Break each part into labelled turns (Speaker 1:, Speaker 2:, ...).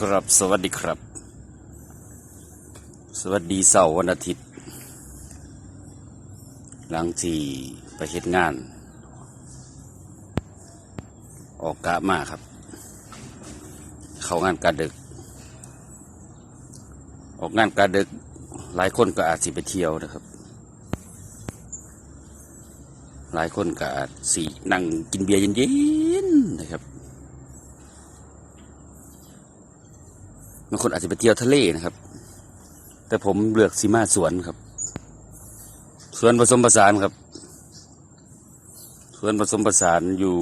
Speaker 1: ครับ สวัสดีครับ สวัสดีเสาร์วันอาทิตย์ หลังที่ไปเฮ็ดงาน ออกกะมาครับ เข้างานกะดึก ออกงานกะดึก หลายคนก็อาจสิไปเที่ยวนะครับ หลายคนก็อาจสินั่งกินเบียร์เย็นๆนะครับางคนอาจจะไปเที่ยวทะเลนะครับ แต่ผมเลือกสีมาสวนครับ สวนผสมผสานครับ สวนผสมผสานอยู่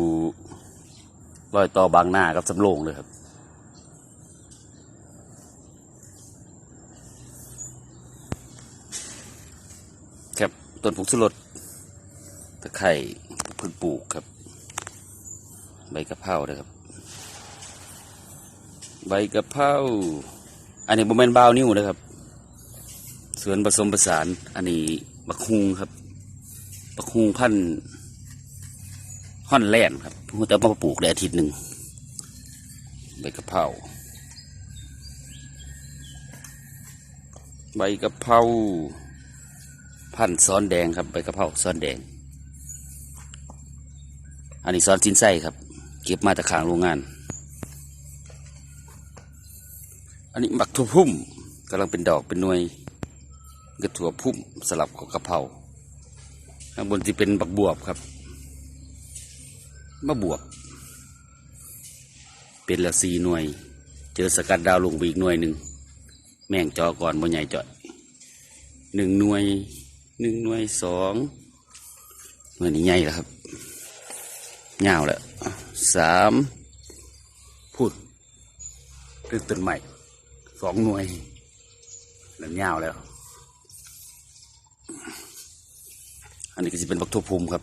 Speaker 1: รอยต่อบางหน้ากับสำโรงเลยครับ ครับต้นผงสุรสตะไคร่เพึ่งปลูกครับ ใบกะเพราเลยครับ ใบกะเพราอันนี้โมเมนบาวนิ้วนะครับสวนผสมผสาน อันนี้บักฮุงครับบักฮุงพันธุ์ฮ่อนแลนครับพิ่งจะมาปลูกได้อาทิตย์หนึ่งใบกะเพราใบกะเพราพันธุ์ซ้อนแดงครับใบกะเพราซ้อนแดง อันนี้ซ้อนสินไส้ครับ เก็บมาจากขางโรงงาน อันนี้หมักถั่วพุ่มกำลังเป็นดอกเป็นหน่วยกระถั่วพุ่มสลับกับกะเพราข้างบนที่เป็นบักบวบครับมะบวบ เป็นละสีหน่วย เจอสกัดดาวลงไปอีกหน่วยหนึ่งแม่งจอก่อนบนใหญ่จ่อยหนึ่งหน่วยหนึ่งหน่วยสองหน่วยนี้ใหญ่แล้วครับยาวแล้วสามพูดเรื่องต้นใหม่ สองหน่วยหลังยาวแล้ว อันนี้ก็จะเป็นบักทั่วภูมิครับ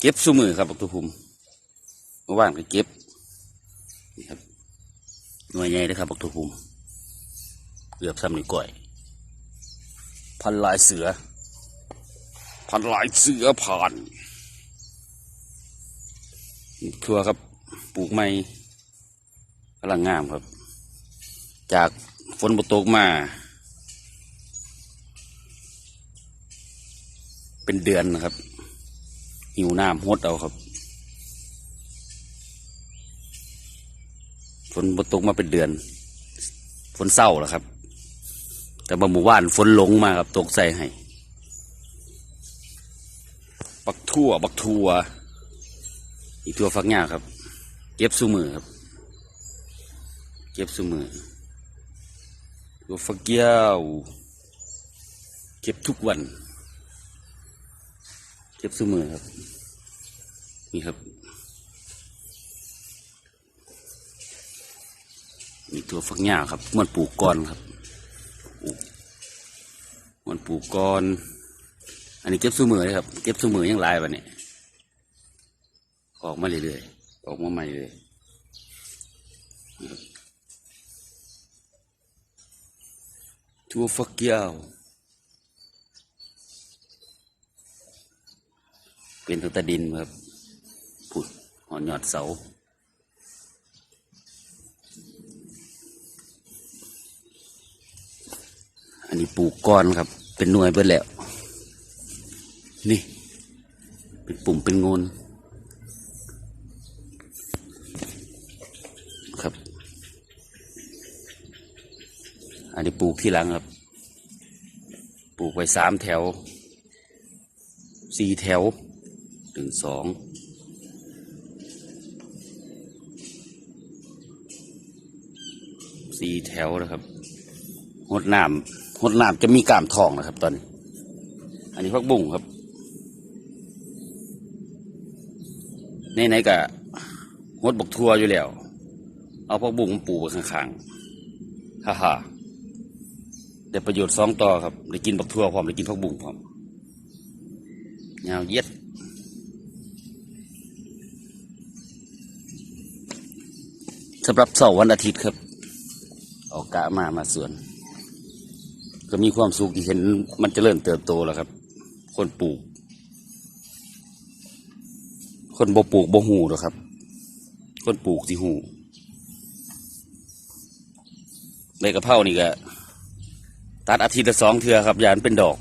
Speaker 1: เก็บสู้มือครับบักทบภูมิเมื่อวานก็เก็บนี่ครับหน่วยใหญ่นะครับบักทั่วภูมิเกือบซ้ำหนิ้วก้อย พันลายเสือ พันลายเสือผ่าน ทัวครับ ปลูกไม้ กำลังงามครับ จากฝนตกมา เป็นเดือนนะครับ หิวน้ำหดเอาครับฝนตกมาเป็นเดือน ฝนเศร้าแล้วครับ แต่บางหมู่บ้านฝนหลงมาครับ ตกใส่ให้ บักทั่ว บักทั่ว อีกตัวฟักหญ้าครับ เก็บสู้มือครับ เก็บเสมอตัวฟักยาวเก็บทุกวัน เก็บเสมอครับ นี่ครับมีตัวฟักหญ้าครับมันปลูกก่อนครับมันปลูกก่อน อันนี้เก็บเสมอเลยครับ เก็บเสมอยังลายวันนี้ออกมาเรื่อยๆออกมาใหม่เลย ทัวฟักยาว เป็นตัวตะดินครับผุดหอนยอดเสาอันนี้ปลูกก้อนครับ เป็นหน่วยเบิดแล้ว นี่ เป็นปุ่มเป็นงนครับ อันนี้ปลูกที่หลังครับ ปลูกไว้สามแถว สี่แถวหนึ่งสองสี่แถวนะครับหดน้ำหดน้ำจะมีกามทองนะครับ ตอน อันนี้พักบุ้งครับในไหนก็หดบกทัวอยู่แล้ว เอาพักบุ้งปลูกไว้ข้างๆฮ่าฮ่า ได้ประโยชน์สองต่อครับได้กินบักทั่วพร้อมได้กินพักบุ้งพร้อมยาวเย็ดสำหรับเสาร์วันอาทิตย์ครับ ออกกะมามาสวน ก็มีความสุขที่เห็นมันจเจริญเติบโตแล้วครับ คนปลูก คนบ่ปลูกบ่หูหรอกครับ คนปลูกสิหูใบกระเพรานี่ก็ ตัดอาทิตย์ละสองเทือครับยานเป็นดอก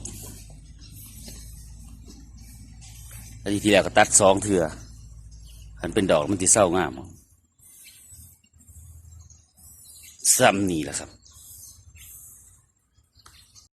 Speaker 1: อาทิตย์ที่แล้วก็ตัดสองเทือหันเป็นดอกมันจะเศร้างามซ้ำนี่แหละครับ